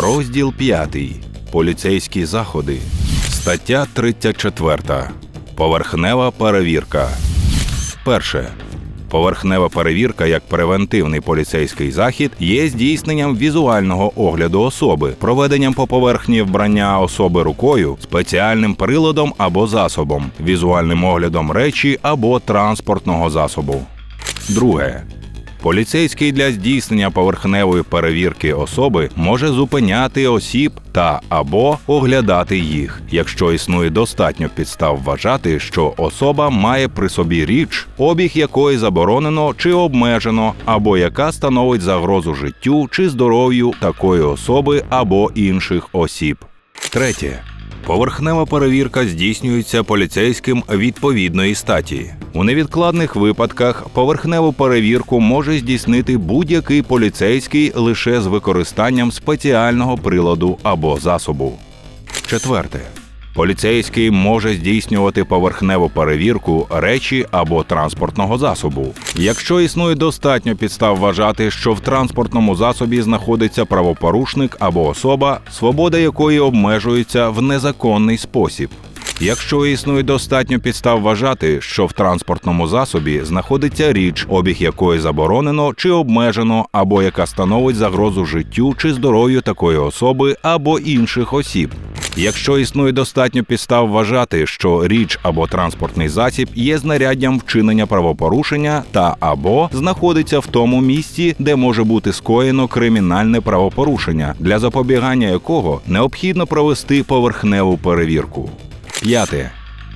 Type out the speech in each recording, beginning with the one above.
Розділ 5. Поліцейські заходи. Стаття 34. Поверхнева перевірка. Перше. Поверхнева перевірка як превентивний поліцейський захід є здійсненням візуального огляду особи, проведенням по поверхні вбрання особи рукою, спеціальним приладом або засобом, візуальним оглядом речі або транспортного засобу. Друге. Поліцейський для здійснення поверхневої перевірки особи може зупиняти осіб та або оглядати їх, якщо існує достатньо підстав вважати, що особа має при собі річ, обіг якої заборонено чи обмежено, або яка становить загрозу життю чи здоров'ю такої особи або інших осіб. Третє. Поверхнева перевірка здійснюється поліцейським відповідної статі. У невідкладних випадках поверхневу перевірку може здійснити будь-який поліцейський лише з використанням спеціального приладу або засобу. Четверте. Поліцейський може здійснювати поверхневу перевірку речі або транспортного засобу, якщо існує достатньо підстав вважати, що в транспортному засобі знаходиться правопорушник або особа, свобода якої обмежується в незаконний спосіб. Якщо існує достатньо підстав вважати, що в транспортному засобі знаходиться річ, обіг якої заборонено чи обмежено, або яка становить загрозу життю чи здоров'ю такої особи або інших осіб. Якщо існує достатньо підстав вважати, що річ або транспортний засіб є знаряддям вчинення правопорушення та або знаходиться в тому місці, де може бути скоєно кримінальне правопорушення, для запобігання якого необхідно провести поверхневу перевірку. П'яте.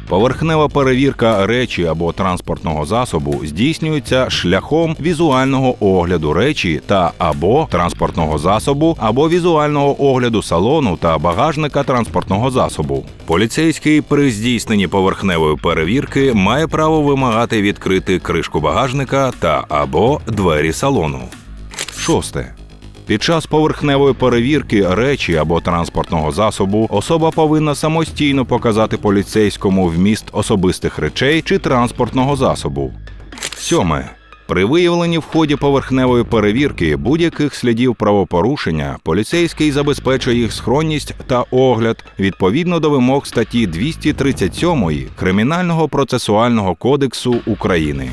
Поверхнева перевірка речі або транспортного засобу здійснюється шляхом візуального огляду речі та або транспортного засобу, або візуального огляду салону та багажника транспортного засобу. Поліцейський при здійсненні поверхневої перевірки має право вимагати відкрити кришку багажника та або двері салону. Шосте. Під час поверхневої перевірки речі або транспортного засобу особа повинна самостійно показати поліцейському вміст особистих речей чи транспортного засобу. Сьоме. При виявленні в ході поверхневої перевірки будь-яких слідів правопорушення поліцейський забезпечує їх схронність та огляд відповідно до вимог статті 237 Кримінального процесуального кодексу України.